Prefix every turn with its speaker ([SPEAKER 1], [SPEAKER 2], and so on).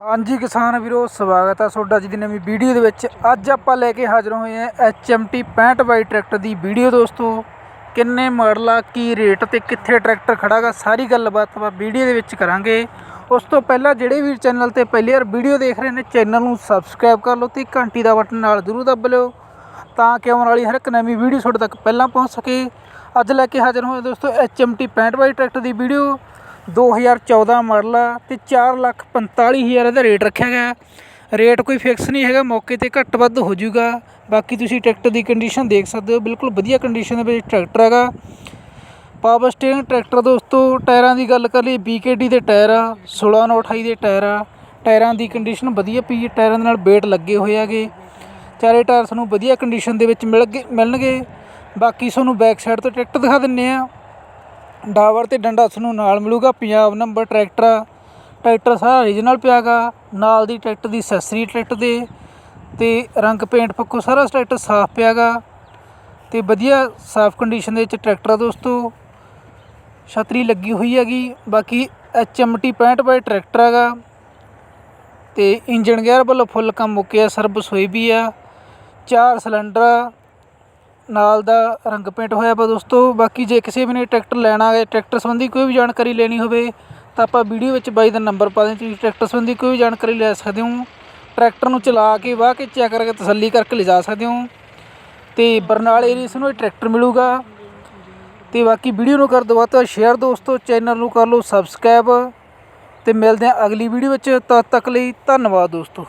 [SPEAKER 1] ਹਾਂਜੀ ਕਿਸਾਨ ਵੀਰੋ, ਸਵਾਗਤ ਹੈ ਤੁਹਾਡਾ ਅੱਜ ਦੀ ਨਵੀਂ ਵੀਡੀਓ ਦੇ ਵਿੱਚ। ਅੱਜ ਆਪਾਂ ਲੈ ਕੇ ਹਾਜ਼ਰ ਹੋਏ ਹਾਂ HMT 65 ਬਾਈ ਟਰੈਕਟਰ ਦੀ ਵੀਡੀਓ ਦੋਸਤੋ। ਕਿੰਨੇ ਮਾਡਲ ਆ, ਕੀ ਰੇਟ ਤੇ ਕਿੱਥੇ ਟਰੈਕਟਰ ਖੜਾਗਾ, ਸਾਰੀ ਗੱਲਬਾਤ ਆਪਾਂ ਵੀਡੀਓ ਦੇ ਵਿੱਚ ਕਰਾਂਗੇ। ਉਸ ਤੋਂ ਪਹਿਲਾਂ ਜਿਹੜੇ ਵੀ ਚੈਨਲ ਤੇ ਪਹਿਲੀ ਵਾਰ ਵੀਡੀਓ ਦੇਖ ਰਹੇ ਨੇ, ਚੈਨਲ ਨੂੰ ਸਬਸਕ੍ਰਾਈਬ ਕਰ ਲਓ ਤੇ ਘੰਟੀ ਦਾ ਬਟਨ ਨਾਲ ਜ਼ਰੂਰ ਦੱਬ ਲਿਓ, ਤਾਂ ਕਿ ਆਉਣ ਵਾਲੀ ਹਰ ਇੱਕ ਨਵੀਂ ਵੀਡੀਓ ਤੁਹਾਡੇ ਤੱਕ ਪਹਿਲਾਂ ਪਹੁੰਚ ਸਕੇ। ਅੱਜ ਲੈ ਕੇ ਹਾਜ਼ਰ ਹੋਏ ਦੋਸਤੋ HMT 65 ਬਾਈ ਟਰੈਕਟਰ ਦੀ ਵੀਡੀਓ। 2014 ਮਾਡਲ ਆ ਤੇ 445000 ਇਹਦਾ ਰੇਟ ਰੱਖਿਆ ਗਿਆ ਰੇਟ ਕੋਈ ਫਿਕਸ ਨਹੀਂ ਹੈਗਾ, ਮੌਕੇ ਤੇ ਘੱਟ ਵੱਧ ਹੋ ਜਾਊਗਾ। ਬਾਕੀ ਤੁਸੀਂ ਟਰੈਕਟਰ ਦੀ ਕੰਡੀਸ਼ਨ ਦੇਖ ਸਕਦੇ ਹੋ, ਬਿਲਕੁਲ ਵਧੀਆ ਕੰਡੀਸ਼ਨ ਦੇ ਵਿੱਚ ਟਰੈਕਟਰ ਹੈਗਾ। ਪਾਵਰ ਸਟੀਅਰਿੰਗ ਟਰੈਕਟਰ ਦੋਸਤੋ, ਟਾਇਰਾਂ ਦੀ ਗੱਲ ਕਰ ਲਈ BKT ਦੇ ਟਾਇਰ ਆ 16 ਨੌ 28 ਦੇ ਟਾਇਰ ਆ। ਟਾਇਰਾਂ ਦੀ ਕੰਡੀਸ਼ਨ ਵਧੀਆ ਪਈ ਹੈ, ਟਾਇਰਾਂ ਦੇ ਨਾਲ ਬੇਟ ਲੱਗੇ ਹੋਏ ਹੈਗੇ। ਚਾਰੇ ਟਾਇਰ ਤੁਹਾਨੂੰ ਵਧੀਆ ਕੰਡੀਸ਼ਨ ਦੇ ਵਿੱਚ ਮਿਲ ਗਏ ਮਿਲਣਗੇ। ਬਾਕੀ ਤੁਹਾਨੂੰ ਬੈਕ ਸਾਈਡ ਤੋਂ ਟਰੈਕਟਰ ਦਿਖਾ ਦਿੰਨੇ ਆ। ਡਾਵਰ ਅਤੇ ਡੰਡਾ ਤੁਹਾਨੂੰ ਨਾਲ ਮਿਲੂਗਾ। ਪੰਜਾਬ ਨੰਬਰ ਟਰੈਕਟਰ ਆ। ਟਰੈਕਟਰ ਸਾਰਾ ਓਰੀਜਨਲ ਪਿਆ ਗਾ ਨਾਲ ਦੀ ਟਰੈਕਟਰ ਦੀ ਅਸੈਸਰੀ ਟਰੈਕਟਰ ਦੇ ਅਤੇ ਰੰਗ ਪੇਂਟ ਪੱਕੋ ਸਾਰਾ ਟਰੈਕਟਰ ਸਾਫ਼ ਪਿਆ ਗਾ ਅਤੇ ਵਧੀਆ ਸਾਫ਼ ਕੰਡੀਸ਼ਨ ਦੇ ਵਿੱਚ ਟਰੈਕਟਰ ਆ ਦੋਸਤੋ। ਛਤਰੀ ਲੱਗੀ ਹੋਈ ਹੈਗੀ। ਬਾਕੀ HMT 65 ਬਾਈ ਟਰੈਕਟਰ ਹੈਗਾ। ਤੇ ਇੰਜਨ ਗੇਅਰ ਵੱਲੋਂ ਫੁੱਲ ਕੰਮ ਮੁੱਕਿਆ ਸਰਵਿਸ ਹੋਈ ਵੀ ਆ। ਚਾਰ ਸਿਲੰਡਰ ਨਾਲ ਦਾ ਰੰਗ ਪੇਂਟ ਹੋਇਆ ਵਾ ਦੋਸਤੋ। ਬਾਕੀ ਜੇ ਕਿਸੇ ਵੀ ਨੇ ਟਰੈਕਟਰ ਲੈਣਾ ਹੈ, ਟਰੈਕਟਰ ਸੰਬੰਧੀ ਕੋਈ ਵੀ ਜਾਣਕਾਰੀ ਲੈਣੀ ਹੋਵੇ, ਤਾਂ ਆਪਾਂ ਵੀਡੀਓ ਵਿੱਚ ਬਾਈ ਦਾ ਨੰਬਰ ਪਾ ਦੇ ਤੁਸੀਂ ਟਰੈਕਟਰ ਸੰਬੰਧੀ ਕੋਈ ਵੀ ਜਾਣਕਾਰੀ ਲੈ ਸਕਦੇ ਹੋ। ਟਰੈਕਟਰ ਨੂੰ ਚਲਾ ਕੇ, ਵਾਹ ਕੇ ਚੈੱਕ ਕਰਕੇ ਤਸੱਲੀ ਕਰਕੇ ਲਿਜਾ ਸਕਦੇ ਹੋ। ਤੇ ਬਰਨਾਲੇ ਏਰੀਆ ਨੂੰ ਇਹ ਟਰੈਕਟਰ ਮਿਲੂਗਾ। ਤੇ ਬਾਕੀ ਵੀਡੀਓ ਨੂੰ ਕਰ ਦਿਓ ਵੱਧ ਤੋਂ ਸ਼ੇਅਰ ਦੋਸਤੋ ਚੈਨਲ ਨੂੰ ਕਰ ਲਓ ਸਬਸਕ੍ਰਾਈਬ ਤੇ ਮਿਲਦੇ ਹਾਂ ਅਗਲੀ ਵੀਡੀਓ ਵਿੱਚ। ਤਦ ਤੱਕ ਲਈ ਧੰਨਵਾਦ ਦੋਸਤੋ।